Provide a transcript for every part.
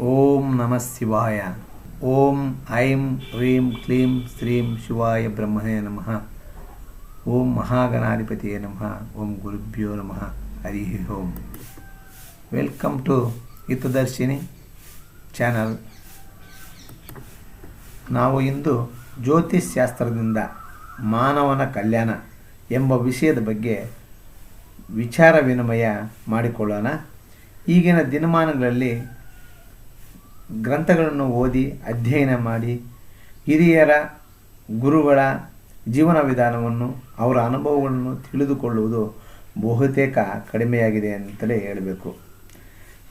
ಓಂ ನಮಃ ಶಿವಾಯ. ಓಂ ಐಂ ಹ್ರೀಂ ಕ್ಲೀಂ ಶ್ರೀಂ ಶಿವಾಯ ಬ್ರಹ್ಮನೇ ನಮಃ. ಓಂ ಮಹಾಗಣಾಧಿಪತಿಯೇ ನಮಃ. ಓಂ ಗುರುಭ್ಯೋ ನಮಃ. ಹರಿ ಓಂ. Welcome to Hitadarshini channel. ನಾವು ಇಂದು ಜ್ಯೋತಿಷ್ ಶಾಸ್ತ್ರದಿಂದ ಮಾನವನ ಕಲ್ಯಾಣ ಎಂಬ ವಿಷಯದ ಬಗ್ಗೆ ವಿಚಾರ ವಿನಿಮಯ ಮಾಡಿಕೊಳ್ಳೋಣ. ಈಗಿನ ದಿನಮಾನಗಳಲ್ಲಿ ಗ್ರಂಥಗಳನ್ನು ಓದಿ, ಅಧ್ಯಯನ ಮಾಡಿ ಹಿರಿಯರ, ಗುರುಗಳ ಜೀವನ ವಿಧಾನವನ್ನು, ಅವರ ಅನುಭವಗಳನ್ನು ತಿಳಿದುಕೊಳ್ಳುವುದು ಬಹುತೇಕ ಕಡಿಮೆಯಾಗಿದೆ ಅಂತಲೇ ಹೇಳಬೇಕು.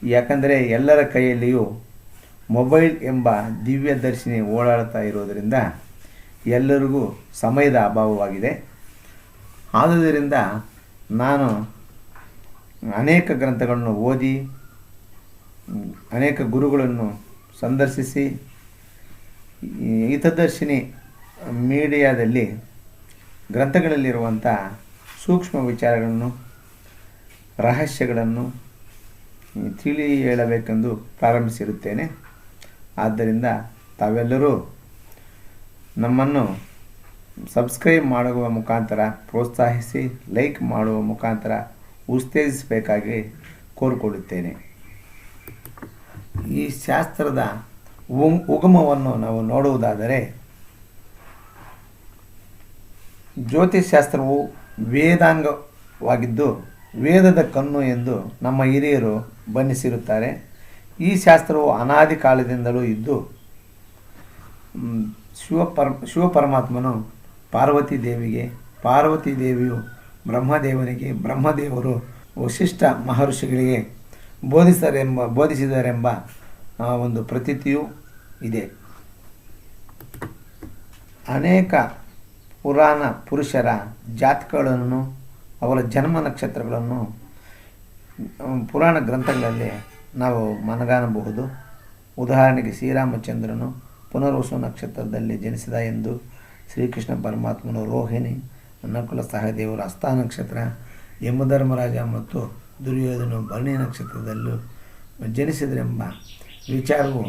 ಯಾಕಂದರೆ ಎಲ್ಲರ ಕೈಯಲ್ಲಿಯೂ ಮೊಬೈಲ್ ಎಂಬ ದಿವ್ಯ ದರ್ಶಿನಿ ಓಡಾಡ್ತಾ ಇರೋದರಿಂದ ಎಲ್ಲರಿಗೂ ಸಮಯದ ಅಭಾವವಾಗಿದೆ. ಆದುದರಿಂದ ನಾನು ಅನೇಕ ಗ್ರಂಥಗಳನ್ನು ಓದಿ, ಅನೇಕ ಗುರುಗಳನ್ನು ಸಂದರ್ಶಿಸಿ. ಹಿತದರ್ಶಿನಿ ಮೀಡಿಯಾದಲ್ಲಿ ಗ್ರಂಥಗಳಲ್ಲಿರುವಂಥ ಸೂಕ್ಷ್ಮ ವಿಚಾರಗಳನ್ನು, ರಹಸ್ಯಗಳನ್ನು ತಿಳಿ ಹೇಳಬೇಕೆಂದು ಪ್ರಾರಂಭಿಸಿರುತ್ತೇನೆ. ಆದ್ದರಿಂದ ತಾವೆಲ್ಲರೂ ನಮ್ಮನ್ನು ಸಬ್ಸ್ಕ್ರೈಬ್ ಮಾಡುವ ಮುಖಾಂತರ ಪ್ರೋತ್ಸಾಹಿಸಿ, ಲೈಕ್ ಮಾಡುವ ಮುಖಾಂತರ ಉತ್ತೇಜಿಸಬೇಕಾಗಿ ಕೋರಿಕೊಳ್ಳುತ್ತೇನೆ ಈ ಶಾಸ್ತ್ರದ ಉಗಮವನ್ನು ನಾವು ನೋಡುವುದಾದರೆ ಜ್ಯೋತಿಷಾಸ್ತ್ರವು ವೇದಾಂಗವಾಗಿದ್ದು, ವೇದದ ಕಣ್ಣು ಎಂದು ನಮ್ಮ ಹಿರಿಯರು ಬಣ್ಣಿಸಿರುತ್ತಾರೆ. ಈ ಶಾಸ್ತ್ರವು ಅನಾದಿ ಕಾಲದಿಂದಲೂ ಇದ್ದು ಶಿವಪರ, ಶಿವಪರಮಾತ್ಮನು ಪಾರ್ವತಿ ದೇವಿಗೆ, ಪಾರ್ವತಿ ದೇವಿಯು ಬ್ರಹ್ಮದೇವನಿಗೆ, ಬ್ರಹ್ಮದೇವರು ವಶಿಷ್ಠ ಮಹರ್ಷಿಗಳಿಗೆ ಬೋಧಿಸರೆಂಬ, ಬೋಧಿಸಿದರೆಂಬ ಒಂದು ಪ್ರತೀತಿಯೂ ಇದೆ. ಅನೇಕ ಪುರಾಣ ಪುರುಷರ ಜಾತಕಗಳನ್ನು, ಅವರ ಜನ್ಮ ನಕ್ಷತ್ರಗಳನ್ನು ಪುರಾಣ ಗ್ರಂಥಗಳಲ್ಲಿ ನಾವು ಮನಗಾಣಬಹುದು. ಉದಾಹರಣೆಗೆ ಶ್ರೀರಾಮಚಂದ್ರನು ಪುನರ್ವಸು ನಕ್ಷತ್ರದಲ್ಲಿ ಜನಿಸಿದ ಎಂದು ಶ್ರೀಕೃಷ್ಣ ಪರಮಾತ್ಮನು ರೋಹಿಣಿ, ನಕುಲ ಸಹದೇವರು ಹಸ್ತ ನಕ್ಷತ್ರ, ಯಮಧರ್ಮರಾಜ ಮತ್ತು ದುರ್ಯೋಧನ ಭರಣಿ ನಕ್ಷತ್ರದಲ್ಲೂ ಜನಿಸಿದರೆಂಬ ವಿಚಾರವು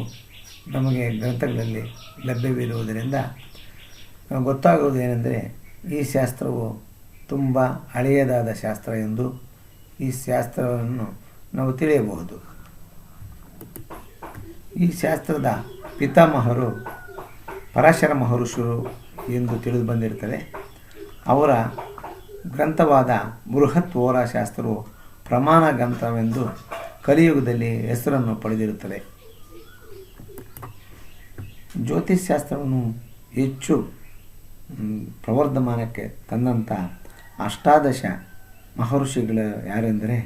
ನಮಗೆ ಗ್ರಂಥಗಳಲ್ಲಿ ಲಭ್ಯವಿರುವುದರಿಂದ ಗೊತ್ತಾಗುವುದೇನೆಂದರೆ ಈ ಶಾಸ್ತ್ರವು ತುಂಬ ಹಳೆಯದಾದ ಶಾಸ್ತ್ರ ಎಂದು ಈ ಶಾಸ್ತ್ರವನ್ನು ನಾವು ತಿಳಿಯಬಹುದು. ಈ ಶಾಸ್ತ್ರದ ಪಿತಾಮಹರು, ಪರಾಶರ ಮಹರ್ಷರು ಎಂದು ತಿಳಿದು ಬಂದಿರ್ತದೆ ಅವರ ಗ್ರಂಥವಾದ ಬೃಹತ್ ಓರಾ ಶಾಸ್ತ್ರವು ಪ್ರಮಾಣ ಗ್ರಂಥವೆಂದು ಕಲಿಯುಗದಲ್ಲಿ ಹೆಸರನ್ನು ಪಡೆದಿರುತ್ತದೆ. ಜ್ಯೋತಿಷ್ ಶಾಸ್ತ್ರವನ್ನು ಹೆಚ್ಚು ಪ್ರವರ್ಧಮಾನಕ್ಕೆ ತಂದಂಥ ಅಷ್ಟಾದಶ ಮಹರ್ಷಿಗಳು ಯಾರೆಂದರೆ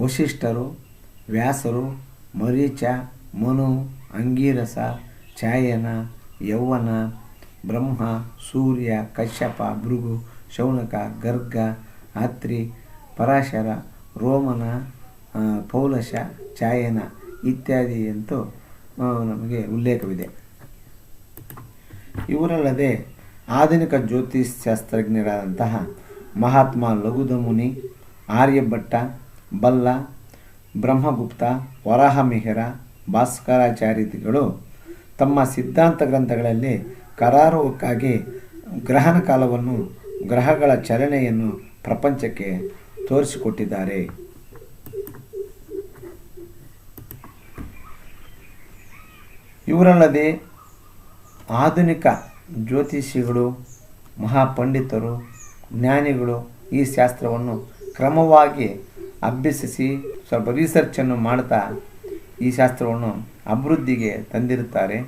ವಶಿಷ್ಠರು ವ್ಯಾಸರು, ಮರೀಚ, ಮನು, ಅಂಗೀರಸ, ಛಾಯನ, ಯೌವನ, ಬ್ರಹ್ಮ, ಸೂರ್ಯ, ಕಶ್ಯಪ, ಭೃಗು, ಶೌನಕ, ಗರ್ಗ, ಅತ್ರಿ ಪರಾಶರ, ರೋಮನ ಪೌಲಶ, ಚಾಯನ ಇತ್ಯಾದಿ ಅಂತೂ ನಮಗೆ ಉಲ್ಲೇಖವಿದೆ. ಇವರಲ್ಲದೆ ಆಧುನಿಕ ಜ್ಯೋತಿಷ್ ಶಾಸ್ತ್ರಜ್ಞರಾದಂತಹ ಮಹಾತ್ಮ ಲಘುದಮುನಿ ಆರ್ಯಭಟ್ಟ, ಬಲ್ಲ, ಬ್ರಹ್ಮಗುಪ್ತ, ವರಾಹಮಿಹಿರ ಭಾಸ್ಕರಾಚಾರ್ಯಗಳು ತಮ್ಮ ಸಿದ್ಧಾಂತ ಗ್ರಂಥಗಳಲ್ಲಿ ಕರಾರುವಕ್ಕಾಗಿ ಗ್ರಹಣ ಕಾಲವನ್ನು, ಗ್ರಹಗಳ ಚಲನೆಯನ್ನು ಪ್ರಪಂಚಕ್ಕೆ ತೋರಿಸಿಕೊಟ್ಟಿದ್ದಾರೆ. ಇವರಲ್ಲದೆ ಆಧುನಿಕ ಜ್ಯೋತಿಷಿಗಳು, ಮಹಾಪಂಡಿತರು, ಜ್ಞಾನಿಗಳು ಈ ಶಾಸ್ತ್ರವನ್ನು ಕ್ರಮವಾಗಿ ಅಭ್ಯಸಿಸಿ ಸ್ವಲ್ಪ ರಿಸರ್ಚನ್ನು ಮಾಡ್ತಾ ಈ ಶಾಸ್ತ್ರವನ್ನು ಅಭಿವೃದ್ಧಿಗೆ ತಂದಿರುತ್ತಾರೆ.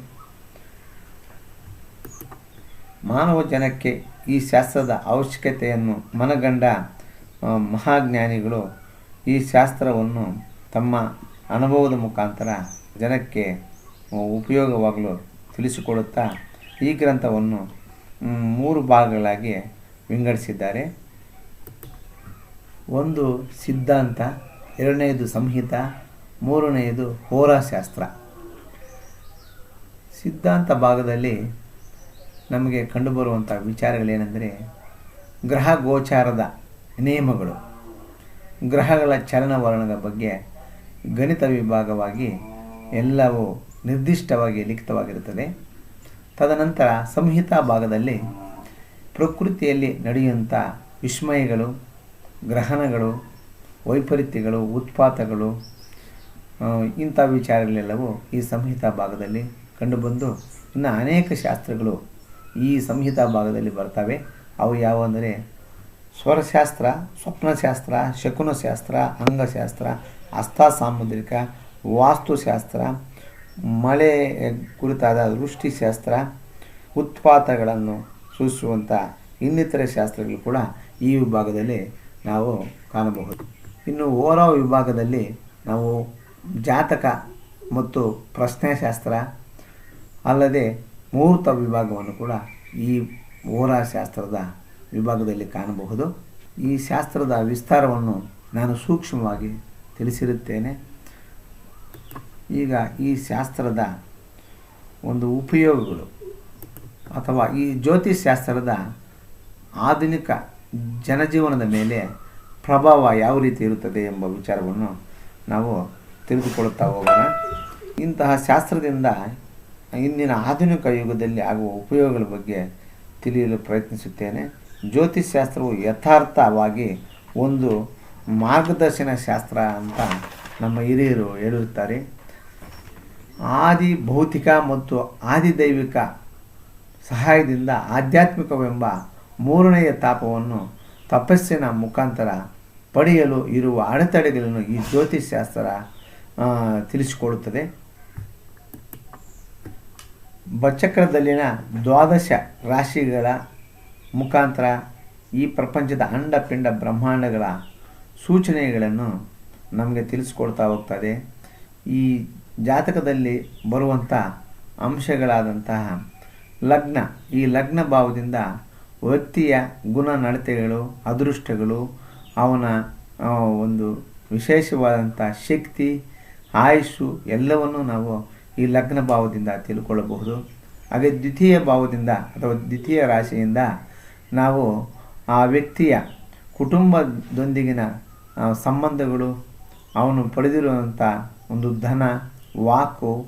ಮಾನವ ಜನಕ್ಕೆ ಈ ಶಾಸ್ತ್ರದ ಅವಶ್ಯಕತೆಯನ್ನು ಮನಗಂಡ ಮಹಾಜ್ಞಾನಿಗಳು ಈ ಶಾಸ್ತ್ರವನ್ನು ತಮ್ಮ ಅನುಭವದ ಮುಖಾಂತರ ಜನಕ್ಕೆ ಉಪಯೋಗವಾಗಲು ತಿಳಿಸಿಕೊಡುತ್ತಾ ಈ ಗ್ರಂಥವನ್ನು ಮೂರು ಭಾಗಗಳಾಗಿ ವಿಂಗಡಿಸಿದ್ದಾರೆ. ಒಂದು ಸಿದ್ಧಾಂತ ಎರಡನೆಯದು ಸಂಹಿತ ಮೂರನೆಯದು ಹೋರಾಶಾಸ್ತ್ರ. ಸಿದ್ಧಾಂತ ಭಾಗದಲ್ಲಿ ನಮಗೆ ಕಂಡುಬರುವಂಥ ವಿಚಾರಗಳೇನೆಂದರೆ, ಗ್ರಹ ಗೋಚಾರದ ನಿಯಮಗಳು. ಗ್ರಹಗಳ ಚಲನವಲನದ ಬಗ್ಗೆ ಗಣಿತ ವಿಭಾಗವಾಗಿ ಎಲ್ಲವೂ ನಿರ್ದಿಷ್ಟವಾಗಿ ಲಿಖಿತವಾಗಿರುತ್ತದೆ. ತದನಂತರ ಸಂಹಿತಾ ಭಾಗದಲ್ಲಿ ಪ್ರಕೃತಿಯಲ್ಲಿ ನಡೆಯುವಂಥ ವಿಸ್ಮಯಗಳು, ಗ್ರಹಣಗಳು, ವೈಪರೀತ್ಯಗಳು, ಉತ್ಪಾತಗಳು ಇಂಥ ವಿಚಾರಗಳೆಲ್ಲವೂ ಈ ಸಂಹಿತಾ ಭಾಗದಲ್ಲಿ ಕಂಡುಬಂದು ಇನ್ನು ಅನೇಕ ಶಾಸ್ತ್ರಗಳು ಈ ಸಂಹಿತಾ ಭಾಗದಲ್ಲಿ ಬರ್ತವೆ. ಅವು ಯಾವುವೆಂದರೆ ಸ್ವರಶಾಸ್ತ್ರ, ಸ್ವಪ್ನಶಾಸ್ತ್ರ, ಶಕುನಶಾಸ್ತ್ರ, ಅಂಗಶಾಸ್ತ್ರ ಅಸ್ತ ಸಾಮುದ್ರಿಕ ವಾಸ್ತುಶಾಸ್ತ್ರ, ಮಳೆ ಕುರಿತಾದ ವೃಷ್ಟಿಶಾಸ್ತ್ರ, ಉತ್ಪಾತಗಳನ್ನು ಸೂಚಿಸುವಂಥ ಇನ್ನಿತರೆ ಶಾಸ್ತ್ರಗಳು ಕೂಡ ಈ ವಿಭಾಗದಲ್ಲಿ ನಾವು ಕಾಣಬಹುದು. ಇನ್ನು ಓರಾ ವಿಭಾಗದಲ್ಲಿ ನಾವು ಜಾತಕ ಮತ್ತು ಪ್ರಶ್ನೆಶಾಸ್ತ್ರ ಅಲ್ಲದೆ ಮುಹೂರ್ತ ವಿಭಾಗವನ್ನು ಕೂಡ ಈ ಓರಾ ಶಾಸ್ತ್ರದ ವಿಭಾಗದಲ್ಲಿ ಕಾಣಬಹುದು. ಈ ಶಾಸ್ತ್ರದ ವಿಸ್ತಾರವನ್ನು ನಾನು ಸೂಕ್ಷ್ಮವಾಗಿ ತಿಳಿಸಿರುತ್ತೇನೆ. ಈಗ ಈ ಶಾಸ್ತ್ರದ ಒಂದು ಉಪಯೋಗಗಳು ಅಥವಾ ಈ ಜ್ಯೋತಿಷ್ ಶಾಸ್ತ್ರದ ಆಧುನಿಕ ಜನಜೀವನದ ಮೇಲೆ ಪ್ರಭಾವ ಯಾವ ರೀತಿ ಇರುತ್ತದೆ ಎಂಬ ವಿಚಾರವನ್ನು ನಾವು ತಿಳಿದುಕೊಳ್ಳುತ್ತಾ ಹೋಗೋಣ. ಇಂತಹ ಶಾಸ್ತ್ರದಿಂದ ಇಂದಿನ ಆಧುನಿಕ ಯುಗದಲ್ಲಿ ಆಗುವ ಉಪಯೋಗಗಳ ಬಗ್ಗೆ ತಿಳಿಯಲು ಪ್ರಯತ್ನಿಸುತ್ತೇನೆ. ಜ್ಯೋತಿಷ್ ಶಾಸ್ತ್ರವು ಯಥಾರ್ಥವಾಗಿ ಒಂದು ಮಾರ್ಗದರ್ಶನ ಶಾಸ್ತ್ರ ಅಂತ ನಮ್ಮ ಹಿರಿಯರು ಹೇಳುತ್ತಾರೆ. ಆದಿ ಭೌತಿಕ ಮತ್ತು ಆದಿದೈವಿಕ ಸಹಾಯದಿಂದ ಆಧ್ಯಾತ್ಮಿಕವೆಂಬ ಮೂರನೆಯ ತಾಪವನ್ನು ತಪಸ್ಸಿನ ಮುಖಾಂತರ ಪಡೆಯಲು ಇರುವ ಅಡೆತಡೆಗಳನ್ನು ಈ ಜ್ಯೋತಿಷ್ ಶಾಸ್ತ್ರ ಆ, ತಿಳಿಸಿಕೊಡುತ್ತದೆ. ಬಚಕ್ರದಲ್ಲಿನ ದ್ವಾದಶ ರಾಶಿಗಳ ಮುಖಾಂತರ ಈ ಪ್ರಪಂಚದ ಅಂಡಪಿಂಡ ಬ್ರಹ್ಮಾಂಡಗಳ ಸೂಚನೆಗಳನ್ನು ನಮಗೆ ತಿಳಿಸ್ಕೊಡ್ತಾ ಹೋಗ್ತದೆ. ಈ ಜಾತಕದಲ್ಲಿ ಬರುವಂಥ ಅಂಶಗಳಾದಂತಹ ಲಗ್ನ, ಈ ಲಗ್ನ ಭಾವದಿಂದ ವ್ಯಕ್ತಿಯ ಗುಣ ನಡತೆಗಳು ಅದೃಷ್ಟಗಳು, ಅವನ ಒಂದು ವಿಶೇಷವಾದಂಥ ಶಕ್ತಿ ಆಯುಷು ಎಲ್ಲವನ್ನು ನಾವು ಈ ಲಗ್ನ ಭಾವದಿಂದ ತಿಳ್ಕೊಳ್ಳಬಹುದು ಹಾಗೆ ದ್ವಿತೀಯ ಭಾವದಿಂದ ಅಥವಾ ದ್ವಿತೀಯ ರಾಶಿಯಿಂದ ನಾವು ಆ ವ್ಯಕ್ತಿಯ ಕುಟುಂಬದೊಂದಿಗಿನ ಸಂಬಂಧಗಳು, ಅವನು ಪಡೆದಿರುವಂಥ ಒಂದು ಧನ, ವಾಕು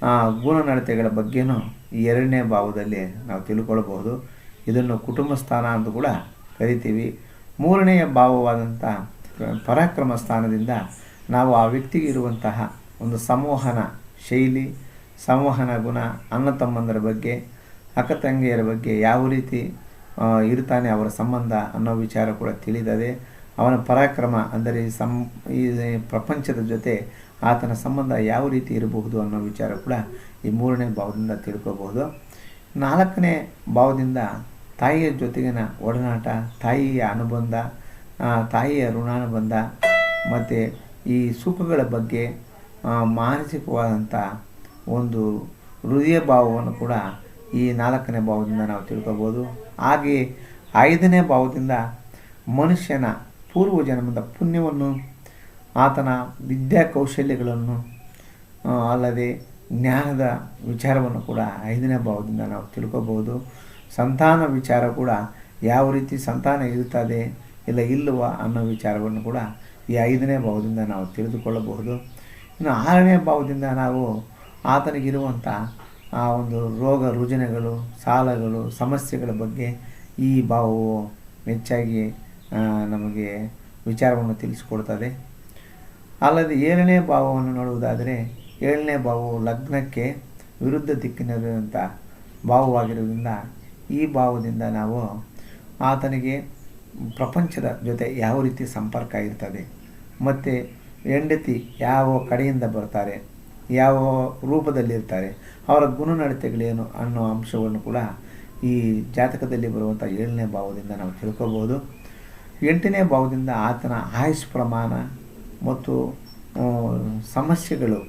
ಗುಣ ಗುಣನಡತೆಗಳ ಬಗ್ಗೆನೂ ಈ ಎರಡನೇ ಭಾವದಲ್ಲಿ ನಾವು ತಿಳ್ಕೊಳ್ಬಹುದು. ಇದನ್ನು ಕುಟುಂಬ ಸ್ಥಾನ ಅಂತ ಕೂಡ ಕರಿತೀವಿ. ಮೂರನೆಯ ಭಾವವಾದಂಥ ಪರಾಕ್ರಮ ಸ್ಥಾನದಿಂದ ನಾವು ಆ ವ್ಯಕ್ತಿಗೆ ಇರುವಂತಹ ಒಂದು ಸಂವಹನ ಶೈಲಿ, ಸಂವಹನ ಗುಣ, ಅಣ್ಣ ತಮ್ಮಂದರ ಬಗ್ಗೆ, ಅಕ್ಕ ತಂಗಿಯರ ಬಗ್ಗೆ ಯಾವ ರೀತಿ ಇರ್ತಾನೆ ಅವರ ಸಂಬಂಧ ಅನ್ನೋ ವಿಚಾರ ಕೂಡ ತಿಳಿದದೆ ಅವನ ಪರಾಕ್ರಮ ಅಂದರೆ ಸಂ, ಈ ಪ್ರಪಂಚದ ಜೊತೆ ಆತನ ಸಂಬಂಧ ಯಾವ ರೀತಿ ಇರಬಹುದು ಅನ್ನೋ ವಿಚಾರ ಕೂಡ ಈ ಮೂರನೇ ಭಾವದಿಂದ ತಿಳ್ಕೋಬಹುದು. ನಾಲ್ಕನೇ ಭಾವದಿಂದ ತಾಯಿಯ ಜೊತೆಗಿನ ಒಡನಾಟ, ತಾಯಿಯ ಅನುಬಂಧ ತಾಯಿಯ ಋಣಾನುಬಂಧ ಮತ್ತು ಈ ಸುಖಗಳ ಬಗ್ಗೆ ಮಾನಸಿಕವಾದಂಥ ಒಂದು ಹೃದಯ ಭಾವವನ್ನು ಕೂಡ ಈ ನಾಲ್ಕನೇ ಭಾವದಿಂದ ನಾವು ತಿಳ್ಕೊಬೋದು ಹಾಗೆ ಐದನೇ ಭಾವದಿಂದ ಮನುಷ್ಯನ ಪೂರ್ವ ಜನ್ಮದ ಪುಣ್ಯವನ್ನು, ಆತನ ವಿದ್ಯಾ ಕೌಶಲ್ಯಗಳನ್ನು ಅಲ್ಲದೆ ಜ್ಞಾನದ ವಿಚಾರವನ್ನು ಕೂಡ ಐದನೇ ಭಾವದಿಂದ ನಾವು ತಿಳ್ಕೋಬಹುದು. ಸಂತಾನ ವಿಚಾರ ಕೂಡ ಯಾವ ರೀತಿ ಸಂತಾನ ಇರುತ್ತದೆ ಇಲ್ಲ ಇಲ್ಲವ ಅನ್ನೋ ವಿಚಾರವನ್ನು ಕೂಡ ಈ ಐದನೇ ಭಾವದಿಂದ ನಾವು ತಿಳಿದುಕೊಳ್ಳಬಹುದು. ಇನ್ನು ಆರನೇ ಭಾವದಿಂದ ನಾವು ಆತನಿಗಿರುವಂಥ ಆ ಒಂದು ರೋಗ ರುಜಿನಗಳು, ಸಾಲಗಳು, ಸಮಸ್ಯೆಗಳ ಬಗ್ಗೆ ಈ ಭಾವವು ಹೆಚ್ಚಾಗಿ ನಮಗೆ ವಿಚಾರವನ್ನು ತಿಳಿಸಿಕೊಡ್ತದೆ. ಅಲ್ಲದೆ ಏಳನೇ ಭಾವವನ್ನು ನೋಡುವುದಾದರೆ, ಏಳನೇ ಭಾವವು ಲಗ್ನಕ್ಕೆ ವಿರುದ್ಧ ದಿಕ್ಕಿನಲ್ಲಿರುವಂಥ ಭಾವವಾಗಿರುವುದರಿಂದ ಈ ಭಾವದಿಂದ ನಾವು ಆತನಿಗೆ ಪ್ರಪಂಚದ ಜೊತೆ ಯಾವ ರೀತಿ ಸಂಪರ್ಕ ಇರ್ತದೆ, ಮತ್ತು ಹೆಂಡತಿ ಯಾವ ಕಡೆಯಿಂದ ಬರ್ತಾರೆ ಯಾವ ರೂಪದಲ್ಲಿರ್ತಾರೆ, ಅವರ ಗುಣನಡತೆಗಳೇನು ಅನ್ನೋ ಅಂಶವನ್ನು ಕೂಡ ಈ ಜಾತಕದಲ್ಲಿ ಬರುವಂಥ ಏಳನೇ ಭಾವದಿಂದ ನಾವು ತಿಳ್ಕೊಬೋದು ಎಂಟನೇ ಭಾವದಿಂದ ಆತನ ಆಯುಷ್ ಪ್ರಮಾಣ ಮತ್ತು ಸಮಸ್ಯೆಗಳು,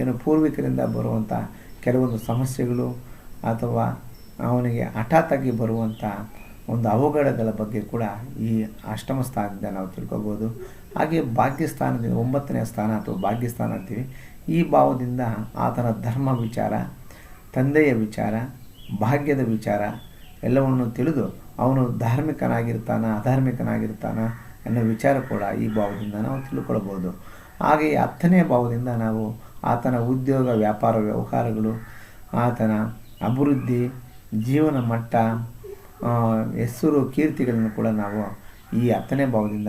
ಏನು ಪೂರ್ವಿಕರಿಂದ ಬರುವಂಥ ಕೆಲವೊಂದು ಸಮಸ್ಯೆಗಳು ಅಥವಾ ಅವನಿಗೆ ಹಠಾತ್ತಾಗಿ ಬರುವಂಥ ಒಂದು ಅವಘಡಗಳ ಬಗ್ಗೆ ಕೂಡ ಈ ಅಷ್ಟಮ ಸ್ಥಾನದಿಂದ ನಾವು ತಿಳ್ಕೊಬೋದು ಹಾಗೆ ಭಾಗ್ಯಸ್ಥಾನದಿಂದ ಒಂಬತ್ತನೇ ಸ್ಥಾನ ಅಥವಾ ಭಾಗ್ಯಸ್ಥಾನ ಅಂತೀವಿ. ಈ ಭಾವದಿಂದ ಆತನ ಧರ್ಮ ವಿಚಾರ, ತಂದೆಯ ವಿಚಾರ, ಭಾಗ್ಯದ ವಿಚಾರ ಎಲ್ಲವನ್ನು ತಿಳಿದು ಅವನು ಧಾರ್ಮಿಕನಾಗಿರ್ತಾನ, ಅಧಾರ್ಮಿಕನಾಗಿರ್ತಾನ ಅನ್ನೋ ವಿಚಾರ ಕೂಡ ಈ ಭಾವದಿಂದ ನಾವು ತಿಳ್ಕೊಳ್ಬೋದು. ಹಾಗೆಯೇ ಹತ್ತನೇ ಭಾವದಿಂದ ನಾವು ಆತನ ಉದ್ಯೋಗ, ವ್ಯಾಪಾರ, ವ್ಯವಹಾರಗಳು, ಆತನ ಅಭಿವೃದ್ಧಿ, ಜೀವನ ಮಟ್ಟ ಹೆಸರು, ಕೀರ್ತಿಗಳನ್ನು ಕೂಡ ನಾವು ಈ ಹತ್ತನೇ ಭಾವದಿಂದ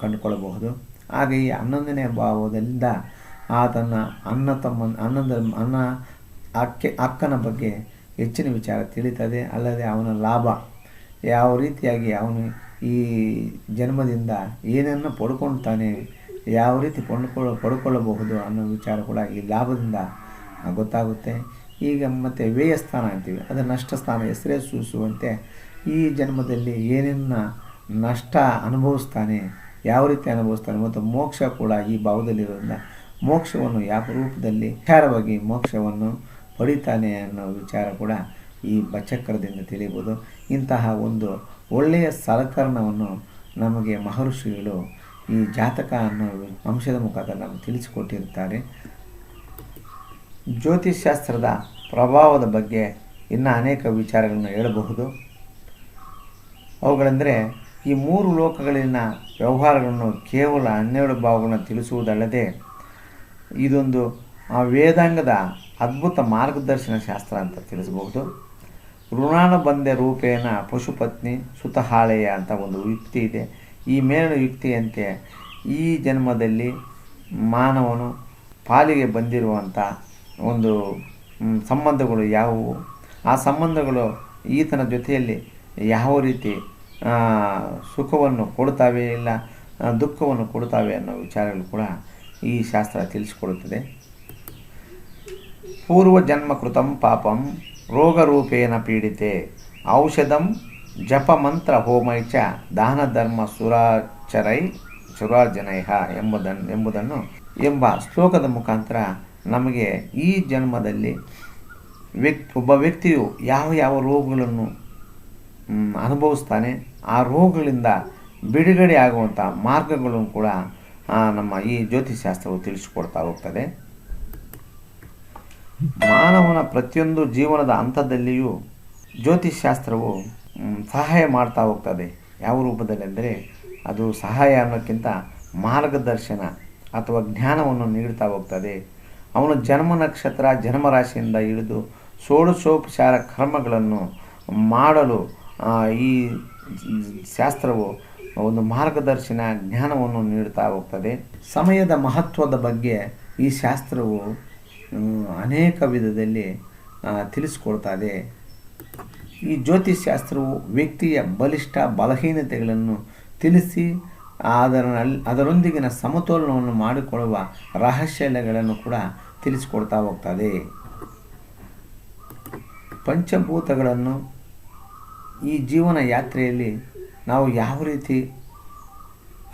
ಕಂಡುಕೊಳ್ಳಬಹುದು. ಹಾಗೆ ಈ ಹನ್ನೊಂದನೇ ಭಾವದಿಂದ ಆತನ ಅಣ್ಣ ತಮ್ಮ ಅನ್ನದ ಅಣ್ಣ ಅಕ್ಕೆ, ಅಕ್ಕನ ಬಗ್ಗೆ ಹೆಚ್ಚಿನ ವಿಚಾರ ತಿಳಿತದೆ, ಅಲ್ಲದೆ ಅವನ ಲಾಭ. ಯಾವ ರೀತಿಯಾಗಿ ಅವನು ಈ ಜನ್ಮದಿಂದ ಏನನ್ನು ಪಡ್ಕೊಳ್ತಾನೆ, ಯಾವ ರೀತಿ ಪಡ್ಕೊಳ್ಳ ಪಡ್ಕೊಳ್ಳಬಹುದು ಅನ್ನೋ ವಿಚಾರ ಕೂಡ ಈ ಲಾಭದಿಂದ ಗೊತ್ತಾಗುತ್ತೆ. ಈಗ ಮತ್ತು ವ್ಯಯಸ್ಥಾನ ಅಂತೀವಿ. ಅದು ನಷ್ಟ ಸ್ಥಾನ, ಹೆಸರೇ ಸೂಸುವಂತೆ ಈ ಜನ್ಮದಲ್ಲಿ ಏನನ್ನ ನಷ್ಟ ಅನುಭವಿಸ್ತಾನೆ, ಯಾವ ರೀತಿ ಅನುಭವಿಸ್ತಾನೆ, ಮತ್ತು ಮೋಕ್ಷ ಕೂಡ ಈ ಭಾವದಲ್ಲಿರೋದ್ರಿಂದ ಮೋಕ್ಷವನ್ನು ಯಾವ ರೂಪದಲ್ಲಿ, ವಿಚಾರವಾಗಿ ಮೋಕ್ಷವನ್ನು ಪಡಿತಾನೆ ಅನ್ನೋ ವಿಚಾರ ಕೂಡ ಈ ಬಚಕ್ರದಿಂದ ತಿಳಿಬೋದು. ಇಂತಹ ಒಂದು ಒಳ್ಳೆಯ ಸಲಕರಣವನ್ನು ನಮಗೆ ಮಹರ್ಷಿಗಳು ಈ ಜಾತಕ ಅನ್ನೋ ಅಂಶದ ಮುಖಾಂತರ ನಮಗೆ ತಿಳಿಸಿಕೊಟ್ಟಿರ್ತಾರೆ ಜ್ಯೋತಿಷ್ಶಾಸ್ತ್ರದ ಪ್ರಭಾವದ ಬಗ್ಗೆ ಇನ್ನು ಅನೇಕ ವಿಚಾರಗಳನ್ನು ಹೇಳಬಹುದು. ಅವುಗಳೆಂದರೆ ಈ ಮೂರು ಲೋಕಗಳಲ್ಲಿನ ವ್ಯವಹಾರಗಳನ್ನು ಕೇವಲ ಹನ್ನೆರಡು ಭಾವಗಳನ್ನು ತಿಳಿಸುವುದಲ್ಲದೆ ಇದೊಂದು ವೇದಾಂಗದ ಅದ್ಭುತ ಮಾರ್ಗದರ್ಶನ ಶಾಸ್ತ್ರ ಅಂತ ತಿಳಿಸಬಹುದು. ಬಂದೆ ರೂಪೇಣ ಪಶುಪತ್ನಿ ಸುತಹಾಳೆಯ ಅಂತ ಒಂದು ಯುಕ್ತಿ ಇದೆ. ಈ ಮೇಲಿನ ಯುಕ್ತಿಯಂತೆ ಈ ಜನ್ಮದಲ್ಲಿ ಮಾನವನು ಪಾಲಿಗೆ ಬಂದಿರುವಂಥ ಒಂದು ಸಂಬಂಧಗಳು ಯಾವುವು? ಆ ಸಂಬಂಧಗಳು ಈತನ ಜೊತೆಯಲ್ಲಿ ಯಾವ ರೀತಿ ಸುಖವನ್ನು ಕೊಡ್ತಾವೆ ಇಲ್ಲ ದುಃಖವನ್ನು ಕೊಡ್ತಾವೆ ಅನ್ನೋ ವಿಚಾರಗಳು ಕೂಡ ಈ ಶಾಸ್ತ್ರ ತಿಳಿಸಿಕೊಡುತ್ತದೆ. ಪೂರ್ವಜನ್ಮಕೃತಂ ಪಾಪಂ ರೋಗರೂಪೇನ ಪೀಡಿತೆ ಔಷಧಂ ಜಪಮಂತ್ರ ಹೋಮೈ ಚ ದಾನ ಧರ್ಮ ಸುರಾಚರೈ ಸುರಾರ್ಜನೈಹ ಎಂಬುದನ್ನು ಎಂಬುದನ್ನು ಎಂಬ ಶ್ಲೋಕದ ಮುಖಾಂತರ ನಮಗೆ ಈ ಜನ್ಮದಲ್ಲಿ ವ್ಯಕ್ತಿ, ಒಬ್ಬ ವ್ಯಕ್ತಿಯು ಯಾವ ಯಾವ ರೋಗಗಳನ್ನು ಅನುಭವಿಸ್ತಾನೆ, ಆ ರೋಗಗಳಿಂದ ಬಿಡುಗಡೆ ಆಗುವಂಥ ಮಾರ್ಗಗಳನ್ನು ಕೂಡ ನಮ್ಮ ಈ ಜ್ಯೋತಿಷಾಸ್ತ್ರವು ತಿಳಿಸಿಕೊಡ್ತಾ ಹೋಗ್ತದೆ. ಮಾನವನ ಪ್ರತಿಯೊಂದು ಜೀವನದ ಹಂತದಲ್ಲಿಯೂ ಜ್ಯೋತಿಷ್ ಶಾಸ್ತ್ರವು ಸಹಾಯ ಮಾಡ್ತಾ ಹೋಗ್ತದೆ. ಯಾವ ರೂಪದಲ್ಲಿ ಅಂದರೆ ಅದು ಸಹಾಯ ಅನ್ನೋಕ್ಕಿಂತ ಮಾರ್ಗದರ್ಶನ ಅಥವಾ ಜ್ಞಾನವನ್ನು ನೀಡ್ತಾ ಹೋಗ್ತದೆ. ಅವನ ಜನ್ಮ ನಕ್ಷತ್ರ ಜನ್ಮರಾಶಿಯಿಂದ ಹಿಡಿದು ಸೋಪಚಾರ ಕರ್ಮಗಳನ್ನು ಮಾಡಲು ಈ ಶಾಸ್ತ್ರವು ಒಂದು ಮಾರ್ಗದರ್ಶನ ಜ್ಞಾನವನ್ನು ನೀಡ್ತಾ ಹೋಗ್ತದೆ. ಸಮಯದ ಮಹತ್ವದ ಬಗ್ಗೆ ಈ ಶಾಸ್ತ್ರವು ಅನೇಕ ವಿಧದಲ್ಲಿ ತಿಳಿಸ್ಕೊಡ್ತದೆ. ಈ ಜ್ಯೋತಿಷ್ಶಾಸ್ತ್ರವು ವ್ಯಕ್ತಿಯ ಬಲಿಷ್ಠ ಬಲಹೀನತೆಗಳನ್ನು ತಿಳಿಸಿ ಅದರ ಅದರೊಂದಿಗಿನ ಸಮತೋಲನವನ್ನು ಮಾಡಿಕೊಳ್ಳುವ ರಹಸ್ಯಗಳನ್ನು ಕೂಡ ತಿಳಿಸಿಕೊಡ್ತಾ ಹೋಗ್ತದೆ. ಪಂಚಭೂತಗಳನ್ನು ಈ ಜೀವನ ಯಾತ್ರೆಯಲ್ಲಿ ನಾವು ಯಾವ ರೀತಿ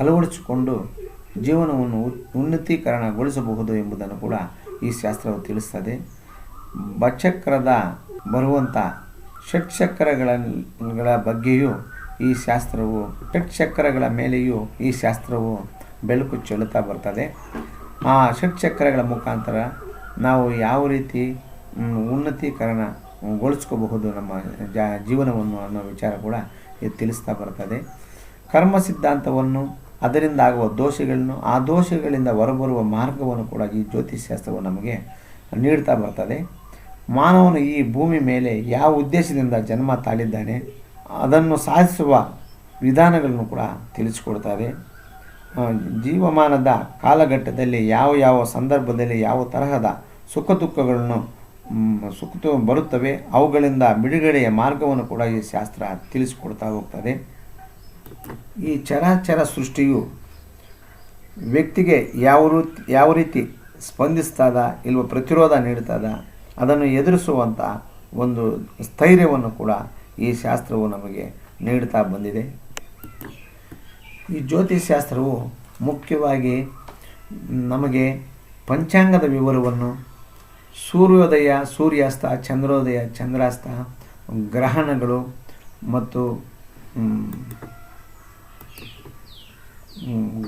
ಅಳವಡಿಸಿಕೊಂಡು ಜೀವನವನ್ನು ಉನ್ನತೀಕರಣಗೊಳಿಸಬಹುದು ಎಂಬುದನ್ನು ಕೂಡ ಈ ಶಾಸ್ತ್ರವು ತಿಳಿಸ್ತದೆ. ಬಚಕ್ರದ ಬರುವಂಥ ಷಟ್ಚಕ್ರಗಳ ಗಳ ಬಗ್ಗೆಯೂ ಈ ಶಾಸ್ತ್ರವು, ಷಟ್ಚಕ್ರಗಳ ಮೇಲೆಯೂ ಈ ಶಾಸ್ತ್ರವು ಬೆಳಕು ಚೆಲ್ಲುತ್ತಾ ಬರ್ತದೆ. ಆ ಷಟ್ಚಕ್ರಗಳ ಮುಖಾಂತರ ನಾವು ಯಾವ ರೀತಿ ಉನ್ನತೀಕರಣಗೊಳಿಸ್ಕೋಬಹುದು ನಮ್ಮ ಜೀವನವನ್ನು ಅನ್ನೋ ವಿಚಾರ ಕೂಡ ಇದು ತಿಳಿಸ್ತಾ ಬರ್ತದೆ. ಕರ್ಮ ಸಿದ್ಧಾಂತವನ್ನು ಅದರಿಂದ ಆಗುವ ದೋಷಗಳನ್ನು, ಆ ದೋಷಗಳಿಂದ ಹೊರಬರುವ ಮಾರ್ಗವನ್ನು ಕೂಡ ಈ ಜ್ಯೋತಿಷ್ಶಾಸ್ತ್ರವು ನಮಗೆ ನೀಡ್ತಾ ಬರ್ತದೆ. ಮಾನವನು ಈ ಭೂಮಿ ಮೇಲೆ ಯಾವ ಉದ್ದೇಶದಿಂದ ಜನ್ಮ ತಾಳಿದ್ದಾನೆ, ಅದನ್ನು ಸಾಧಿಸುವ ವಿಧಾನಗಳನ್ನು ಕೂಡ ತಿಳಿಸಿಕೊಡ್ತಾರೆ. ಜೀವಮಾನದ ಕಾಲಘಟ್ಟದಲ್ಲಿ ಯಾವ ಯಾವ ಸಂದರ್ಭದಲ್ಲಿ ಯಾವ ತರಹದ ಸುಖ ದುಃಖಗಳನ್ನು ಸುಖ ಬರುತ್ತವೆ. ಅವುಗಳಿಂದ ಬಿಡುಗಡೆಯ ಮಾರ್ಗವನ್ನು ಕೂಡ ಈ ಶಾಸ್ತ್ರ ತಿಳಿಸಿಕೊಡ್ತಾ ಹೋಗ್ತದೆ. ಈ ಚರಾಚರ ಸೃಷ್ಟಿಯು ವ್ಯಕ್ತಿಗೆ ಯಾವ ಯಾವ ರೀತಿ ಸ್ಪಂದಿಸ್ತದ ಇಲ್ವ ಪ್ರತಿರೋಧ ನೀಡ್ತದ, ಅದನ್ನು ಎದುರಿಸುವಂಥ ಒಂದು ಸ್ಥೈರ್ಯವನ್ನು ಕೂಡ ಈ ಶಾಸ್ತ್ರವು ನಮಗೆ ನೀಡ್ತಾ ಬಂದಿದೆ. ಈ ಜ್ಯೋತಿಷ್ಶಾಸ್ತ್ರವು ಮುಖ್ಯವಾಗಿ ನಮಗೆ ಪಂಚಾಂಗದ ವಿವರವನ್ನು ಸೂರ್ಯೋದಯ, ಸೂರ್ಯಾಸ್ತ, ಚಂದ್ರೋದಯ, ಚಂದ್ರಾಸ್ತ, ಗ್ರಹಣಗಳು ಮತ್ತು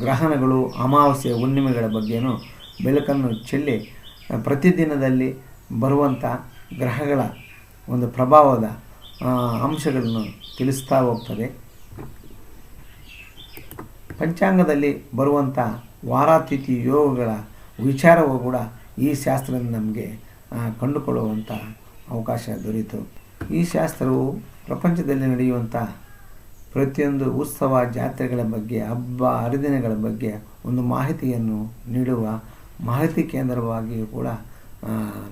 ಗ್ರಹಣಗಳು ಅಮಾವಾಸ್ಯೆ, ಹುಣ್ಣಿಮೆಗಳ ಬಗ್ಗೆಯೂ ಬೆಳಕನ್ನು ಚೆಲ್ಲಿ ಪ್ರತಿದಿನದಲ್ಲಿ ಬರುವಂಥ ಗ್ರಹಗಳ ಒಂದು ಪ್ರಭಾವದ ಅಂಶಗಳನ್ನು ತಿಳಿಸ್ತಾ ಹೋಗ್ತದೆ. ಪಂಚಾಂಗದಲ್ಲಿ ಬರುವಂಥ ವಾರಾತಿಥಿ ಯೋಗಗಳ ವಿಚಾರವೂ ಕೂಡ ಈ ಶಾಸ್ತ್ರದಿಂದ ನಮಗೆ ಕಂಡುಕೊಳ್ಳುವಂಥ ಅವಕಾಶ ದೊರೆಯಿತು. ಈ ಶಾಸ್ತ್ರವು ಪ್ರಪಂಚದಲ್ಲಿ ನಡೆಯುವಂಥ ಪ್ರತಿಯೊಂದು ಉತ್ಸವ ಜಾತ್ರೆಗಳ ಬಗ್ಗೆ, ಹಬ್ಬ ಹರಿದಿನಗಳ ಬಗ್ಗೆ ಒಂದು ಮಾಹಿತಿಯನ್ನು ನೀಡುವ ಮಾಹಿತಿ ಕೇಂದ್ರವಾಗಿಯೂ ಕೂಡ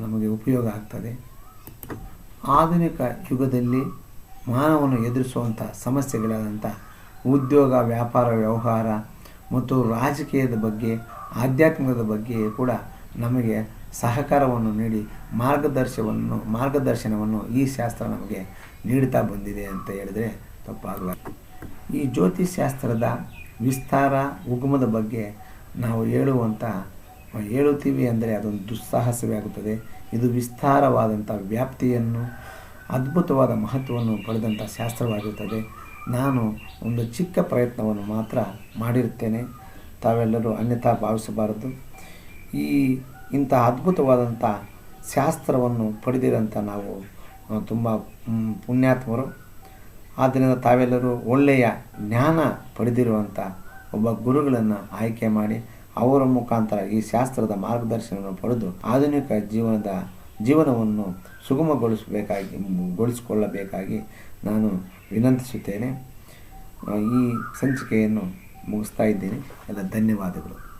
ನಮಗೆ ಉಪಯೋಗ ಆಗ್ತದೆ. ಆಧುನಿಕ ಯುಗದಲ್ಲಿ ಮಾನವನು ಎದುರಿಸುವಂಥ ಸಮಸ್ಯೆಗಳಾದಂಥ ಉದ್ಯೋಗ, ವ್ಯಾಪಾರ, ವ್ಯವಹಾರ ಮತ್ತು ರಾಜಕೀಯದ ಬಗ್ಗೆ, ಆಧ್ಯಾತ್ಮಿಕದ ಬಗ್ಗೆ ಕೂಡ ನಮಗೆ ಸಹಕಾರವನ್ನು ನೀಡಿ ಮಾರ್ಗದರ್ಶನವನ್ನು ಮಾರ್ಗದರ್ಶನವನ್ನು ಈ ಶಾಸ್ತ್ರ ನಮಗೆ ನೀಡುತ್ತಾ ಬಂದಿದೆ ಅಂತ ಹೇಳಿದರೆ ತಪ್ಪಾಗಲಾರದು ಈ ಜ್ಯೋತಿಷಾಸ್ತ್ರದ ವಿಸ್ತಾರ, ಉಗಮದ ಬಗ್ಗೆ ನಾವು ಹೇಳುವಂಥ ಹೇಳುತ್ತೀವಿ ಅಂದರೆ ಅದೊಂದು ದುಸ್ಸಾಹಸವೇ ಆಗುತ್ತದೆ. ಇದು ವಿಸ್ತಾರವಾದಂಥ ವ್ಯಾಪ್ತಿಯನ್ನು, ಅದ್ಭುತವಾದ ಮಹತ್ವವನ್ನು ಪಡೆದಂಥ ಶಾಸ್ತ್ರವಾಗಿರುತ್ತದೆ. ನಾನು ಒಂದು ಚಿಕ್ಕ ಪ್ರಯತ್ನವನ್ನು ಮಾತ್ರ ಮಾಡಿರುತ್ತೇನೆ. ತಾವೆಲ್ಲರೂ ಅನ್ಯಥಾ ಭಾವಿಸಬಾರದು. ಈ ಇಂಥ ಅದ್ಭುತವಾದಂಥ ಶಾಸ್ತ್ರವನ್ನು ಪಡೆದಿರಂಥ ನಾವು ತುಂಬ ಪುಣ್ಯಾತ್ಮರು. ಆದ್ದರಿಂದ ತಾವೆಲ್ಲರೂ ಒಳ್ಳೆಯ ಜ್ಞಾನ ಪಡೆದಿರುವಂಥ ಒಬ್ಬ ಗುರುಗಳನ್ನು ಆಯ್ಕೆ ಮಾಡಿ ಅವರ ಮುಖಾಂತರ ಈ ಶಾಸ್ತ್ರದ ಮಾರ್ಗದರ್ಶನವನ್ನು ಪಡೆದು ಆಧುನಿಕ ಜೀವನದ ಜೀವನವನ್ನು ಸುಗಮಗೊಳಿಸಬೇಕಾಗಿ, ಗೊಳಿಸಿಕೊಳ್ಳಬೇಕಾಗಿ ನಾನು ವಿನಂತಿಸುತ್ತೇನೆ. ಈ ಸಂಚಿಕೆಯನ್ನು ಮುಗಿಸ್ತಾ ಇದ್ದೇನೆ. ಎಲ್ಲ ಧನ್ಯವಾದಗಳು.